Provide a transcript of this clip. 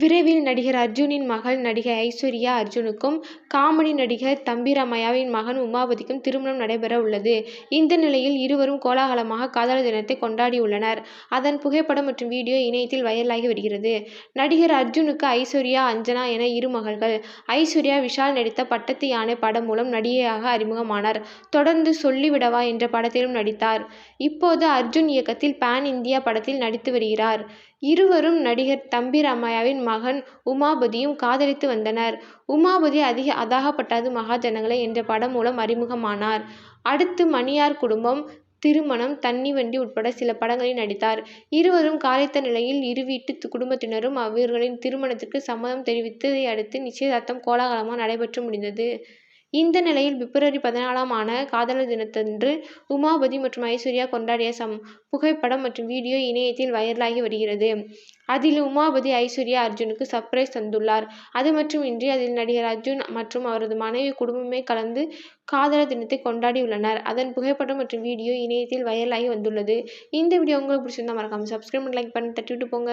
விரைவில் நடிகர் அர்ஜுனின் மகள் நடிகை ஐஸ்வர்யா அர்ஜுனுக்கும் காமெடி நடிகர் தம்பி ராமையாவின் மகன் உமாபதிக்கும் திருமணம் நடைபெற உள்ளது. இந்த நிலையில் இருவரும் கோலாகலமாக காதலர் தினத்தை கொண்டாடியுள்ளனர். அதன் புகைப்படம் மற்றும் வீடியோ இணையத்தில் வைரலாகி வருகிறது. நடிகர் அர்ஜுனுக்கு ஐஸ்வர்யா, அஞ்சனா என இரு மகள்கள். ஐஸ்வர்யா விஷால் நடித்த பட்டத்து யானை படம் மூலம் நடிகையாக அறிமுகமானார். தொடர்ந்து சொல்லிவிடவா என்ற படத்திலும் நடித்தார். இப்போது அர்ஜுன் இயக்கத்தில் பேன் இந்தியா படத்தில் நடித்து வருகிறார். இருவரும் நடிகர் தம்பி ராமையாவின் மகன் உமாபதியும் காதலித்து வந்தனர். உமாபதி அதிக அதாகப்பட்டாது மகாஜனங்களே என்ற படம் மூலம் அறிமுகமானார். அடுத்து மணியார் குடும்பம், திருமணம், தண்ணிவண்டி உட்பட சில படங்களில் நடித்தார். இருவரும் காதலித்த நிலையில் இரு வீட்டு குடும்பத்தினரும் இவர்களின் திருமணத்திற்கு சம்மதம் தெரிவித்ததை அடுத்து நிச்சயதார்த்தம் கோலாகலமாக நடைபெற்று முடிந்தது. இந்த நிலையில் பிப்ரவரி பதினாலாம் ஆன காதலர் தினத்தன்று உமாபதி மற்றும் ஐஸ்வர்யா கொண்டாடிய சம் புகைப்படம் மற்றும் வீடியோ இணையத்தில் வைரலாகி வருகிறது. அதில் உமாபதி ஐஸ்வர்யா அர்ஜுனுக்கு சர்ப்ரைஸ் தந்துள்ளார். அதுமட்டுமின்றி அதில் நடிகர் அர்ஜுன் மற்றும் அவரது மனைவி குடும்பமே கலந்து காதலர் தினத்தை கொண்டாடியுள்ளனர். அதன் புகைப்படம் மற்றும் வீடியோ இணையத்தில் வைரலாகி வந்துள்ளது. இந்த வீடியோ உங்களுக்கு பிடிச்சிருந்தா மறக்காமல் சப்ஸ்கிரைப் லைக் பண்ணி தட்டிவிட்டு போங்க.